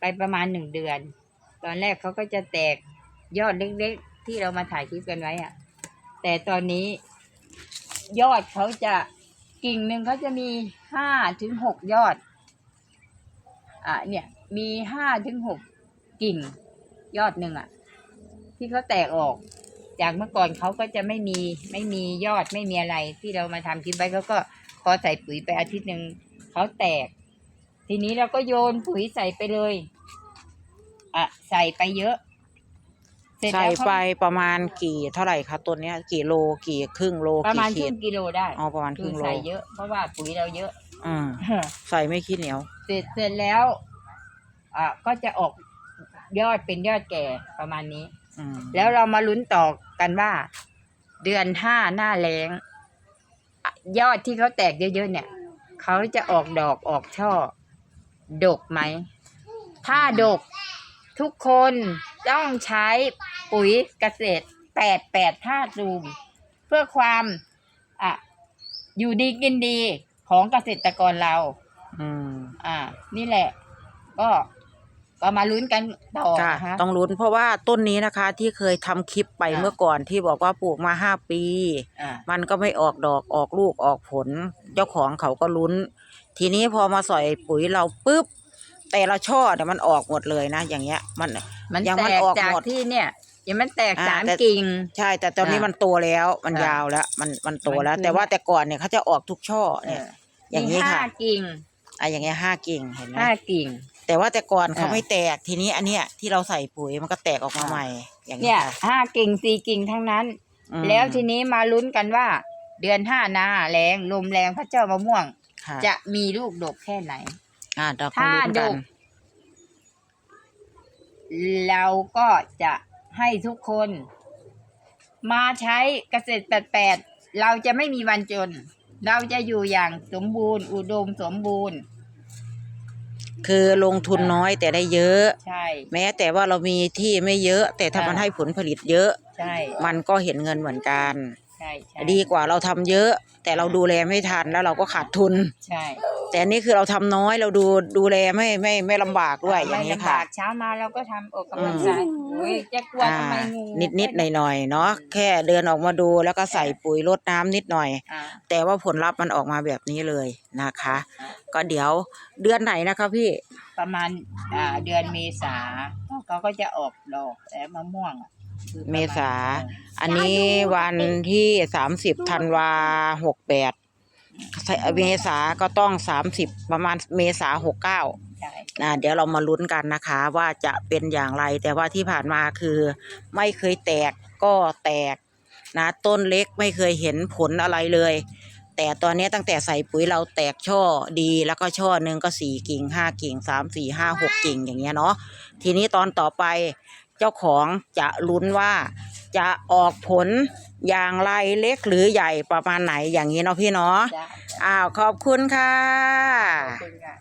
ไปประมาณหนึ่งเดือน ตอนแรกเขาก็จะแตกยอดเล็กๆ ที่เรามาถ่ายคลิปกันไว้อะแต่ตอนนี้ ยอดเขาจะกิ่งหนึ่งเขาจะมีห้าถึงหกยอด อะเนี่ย มีห้าถึงหกกิ่ง ยอดหนึ่งอะ ที่เขาแตกออก จากเมื่อก่อนเขาก็จะไม่มีไม่มียอดไม่มีอะไรที่เรามาทำคลิปไว้เขาก็พอใส่ปุ๋ยไปอาทิตย์หนึ่งเขาแตก ทีนี้เราก็โยนปุ๋ยใส่ไปเลย อะ ใส่ไปเยอะ เสร็จใส่แล้วเขาไปประมาณกี่เท่าไหร่คะต้นเนี้ยกี่โลกี่ครึ่งโลประกี่มาณคขีรึ่ดงกิโลได้อ๋อประมาณคคืรึ่องโลใส่เยอะ เพราะว่าปุ๋ยเราเยอะ อืมใส่ไม่ขี้เหนียว เสร็จเสร็จแล้ว อะก็จะออกยอดเป็นยอดแก่ประมาณนี้ อืมแล้วเรามาลุ้นต่อกันว่า เดือนห้าหน้าแล้งอะยอดที่เขาแตกเยอะๆเนี่ย เขาจะออกดอกออกช่อ ดกไหม ถ้าดกทุกคนต้องใช้ปุ๋ยเกษตรแปดแปดธาตุรูม เพื่อความอะอยู่ดีกินดีของเกษตรกรเรา อืมอ่า นี่แหละ ก็ก็มาลุ้นกันต่อค่ะนะคะ ต้องลุ้นเพราะว่าต้นนี้นะคะ ที่เคยทำคลิปไปอ่าเมื่อก่อนที่บอกว่าปลูกมาห้าปี อ่า มันก็ไม่ออกดอกออกลูกออกผลเจ้าของเขาก็ลุ้น ทีนี้พอมาใส่ปุ๋ยเราปุ๊บแต่ละช่อเนี่ยมันออกหมดเลยนะอย่างเงี้ย มันมันยังแตมันกออกจากหมดที่เนี่ยยังมันแตกอ่าสามแต่กิ่งใช่แต่ตอนนี้อ่ามัมันโตแล้วมันอ่ายยาวแล้ว มันมันโตแล้วมันคือแต่ว่าแต่ก่อนเนี่ยเขาจะออกทุกช่อเนี่ย อย่างนี้มีห้าค่ะกิ่งอะอย่างเงี้ยห้ากิ่งเห็นไหมห้ากิ่ง แต่ว่าแต่ก่อนเขาอ่าไม่แตกทีนี้อันเนี้ยที่เราใส่ปุ๋ยมันก็แตกออกมาอ่าใหม่ อย่างเนี่นี้ยค่ะห้ากิ่งสี่กิ่งทั้งนั้นอืมแล้วทีนี้มาลุ้นกันว่า เดือนห้าหน้าแรงลมแรงพระเจ้ามะม่วง ค่ะจะมีลูกดกแค่ไหน อ่าเราก็ถ้าลุ้นดกันกเราก็จะให้ทุกคน มาใช้เกษตรแปดแปดเราจะไม่มีวันจน เราจะอยู่อย่างสมบูรณ์ อุดมสมบูรณ์ คือลงทุนน้อยแต่ได้เยอะ ใช่ แม้แต่ว่าเรามีที่ไม่เยอะ แต่ถ้าอ่ามัมันให้ผลผลิตเยอะ ใช่ มันก็เห็นเงินเหมือนกัน ใช่ใช่ดีกว่าเราทำเยอะ แต่เราดูแลไม่ทันแล้วเราก็ขาดทุน ใช่แต่อันนี่คือเราทำน้อยเราดูดูแลไม่ไม่ไม่ลำบากด้วยอย่างไม่นี้ลำค่ะ บากเช้ามาเราก็ทำออกกำลังกายโอ้ยจะกลัวอ่าทำไมงูนิดนิดหน่อยหน่อยๆเนาะแค่เดินออกมาดูแล้วก็ใส่ปุ๋ยรดน้ำนิดหน่อย อ่า แต่ว่าผลลัพธ์มันออกมาแบบนี้เลยนะคะ ก็เดี๋ยวเดือนไหนนะคะพี่ ประมาณอ่าเดือนเมษาเขาก็จะออกดอกแล้วมะม่วงอะคือประณ เมษา อันนี้วันที่สามสิบธันวาหกแปดเมษาก็ต้องสามสิบประมาณเมษาหกเก้าใช่นะเดี๋ยวเรามาลุ้นกันนะคะ ว่าจะเป็นอย่างไร แต่ว่าที่ผ่านมาคือไม่เคยแตกก็แตกนะต้นเล็กไม่เคยเห็นผลอะไรเลย แต่ตอนนี้ตั้งแต่ใส่ปุ๋ยเราแตกช่อดีแล้วก็ช่อหนึ่งก็สี่กิ่งห้ากิ่งสามสี่ห้าหกกิ่งอย่างเงี้ยเนาะทีนี้ตอนต่อไป เจ้าของจะลุ้นว่าจะออกผลอย่างไรเล็กหรือใหญ่ประมาณไหนอย่างนี้เนาะพี่เนาะจ้ะอ้าวขอบคุณค่ะ ขอบคุณค่ะ